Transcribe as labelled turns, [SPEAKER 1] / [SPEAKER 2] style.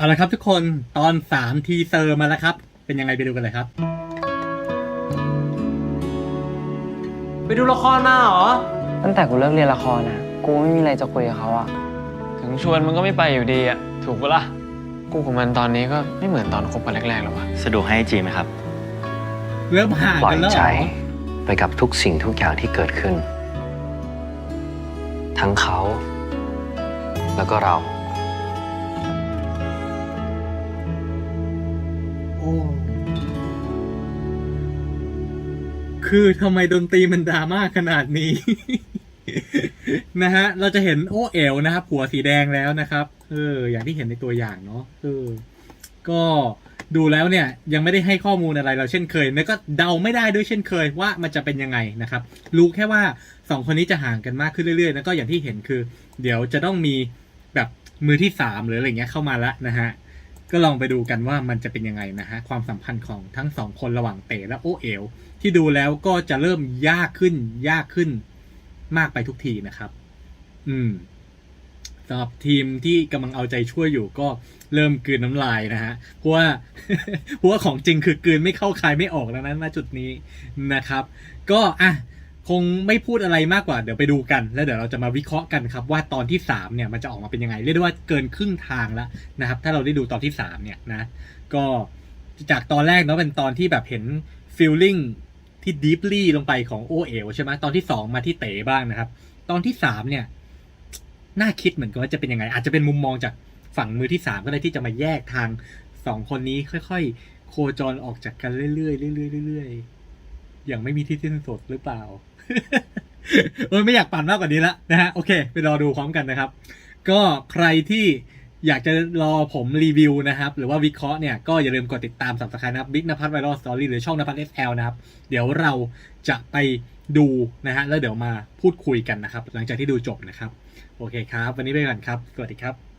[SPEAKER 1] เอาละครับทุกคนตอนสามทีเซอร์มาแล้วครับ เป็นยังไงไปดูกันเลยครับ
[SPEAKER 2] ไปดูละครมาเหรอ
[SPEAKER 3] ตั้งแต่กูเลิกเรียนละครนะกูไม่มีอะไรจะคุยกับเขาอะ
[SPEAKER 4] ถึงชวนมันก็ไม่ไปอยู่ดีอะถูกปะล่ะ กูกับมันตอนนี้ก็ไม่เหมือนตอนคบกันแรกๆแล้ววะ
[SPEAKER 5] สะดวกให้จีไหมครับ
[SPEAKER 1] เริ่มห่าง
[SPEAKER 6] ปล่อ
[SPEAKER 1] กั
[SPEAKER 6] ย
[SPEAKER 1] นแล้วเห
[SPEAKER 6] ใจ
[SPEAKER 1] รอ
[SPEAKER 6] ไปกับทุกสิ่งทุกอย่างที่เกิดขึ้น ทั้งเขา แล้วก็เรา
[SPEAKER 1] คือทำไมดนตรีมันดราม่าขนาดนี้ นะฮะ เราจะเห็นโอเอ๋วนะครับหัวสีแดงแล้วนะครับ เออ อย่างที่เห็นในตัวอย่างเนาะเออ ก็ดูแล้วเนี่ยยังไม่ได้ให้ข้อมูลอะไรเราเช่นเคยแล้วก็เดาไม่ได้ด้วยเช่นเคยว่ามันจะเป็นยังไงนะครับ รู้แค่ว่าสองคนนี้จะห่างกันมากขึ้นเรื่อยๆ แล้วก็อย่างที่เห็นคือ เดี๋ยวจะต้องมีแบบมือที่สามหรืออะไรเงี้ยเข้ามาละนะฮะ ก็ลองไปดูกันว่ามันจะเป็นยังไงนะฮะความสัมพันธ์ของทั้งสองคนระหว่างเต๋และโอเอ๋วที่ดูแล้วก็จะเริ่มยากขึ้น ยากขึ้นมากไปทุกทีนะครับ อืมสำหรับทีมที่กำลังเอาใจช่วยอยู่ก็เริ่มกลืนน้ำลายนะฮะเพราะว่าเพราะว่าของจริงคือกลืนไม่เข้าคายไม่ออกแล้วนะณจุดนี้นะครับ ก็อะ คงไม่พูดอะไรมากกว่าเดี๋ยวไปดูกัน แล้วเดี๋ยวเราจะมาวิเคราะห์กันครับว่าตอนที่สามเนี่ยมันจะออกมาเป็นยังไง เรียกได้ว่าเกินครึ่งทางแล้วนะครับ ถ้าเราได้ดูตอนที่สามเนี่ยนะ ก็จากตอนแรกเนาะเป็นตอนที่แบบเห็นฟีลลิ่งที่ดีฟลี่ลงไปของโอเอ๋วใช่ไหมตอนที่สองมาที่เต๋บ้างนะครับ ตอนที่สามเนี่ย น่าคิดเหมือนกันว่าจะเป็นยังไง อาจจะเป็นมุมมองจากฝั่งมือที่สามก็ได้ที่จะมาแยกทางสองคนนี้ค่อย ๆ โคจรออกจากกันเรื่อยๆเรื่อยๆเรื่อยๆ อย่างไม่มีที่สิ้นสุดหรือเปล่า เออไม่อยากปั่นมากกว่านี้ละนะฮะโอเคไปรอดูพร้อมกันนะครับ ก็ใครที่อยากจะรอผมรีวิวนะครับ หรือว่าวิเคราะห์เนี่ย ก็อย่าลืมกดติดตามสับส c ค i b e นะครับบิ๊กนภัทรไวรัลสตอรี่หรือช่องนภัทร SL นะครับ เดี๋ยวเราจะไปดูนะฮะแล้วเดี๋ยวมาพูดคุยกันนะครับ หลังจากที่ดูจบนะครับ โอเคครับ วันนี้ไปก่อนครับ สวัสดีครับ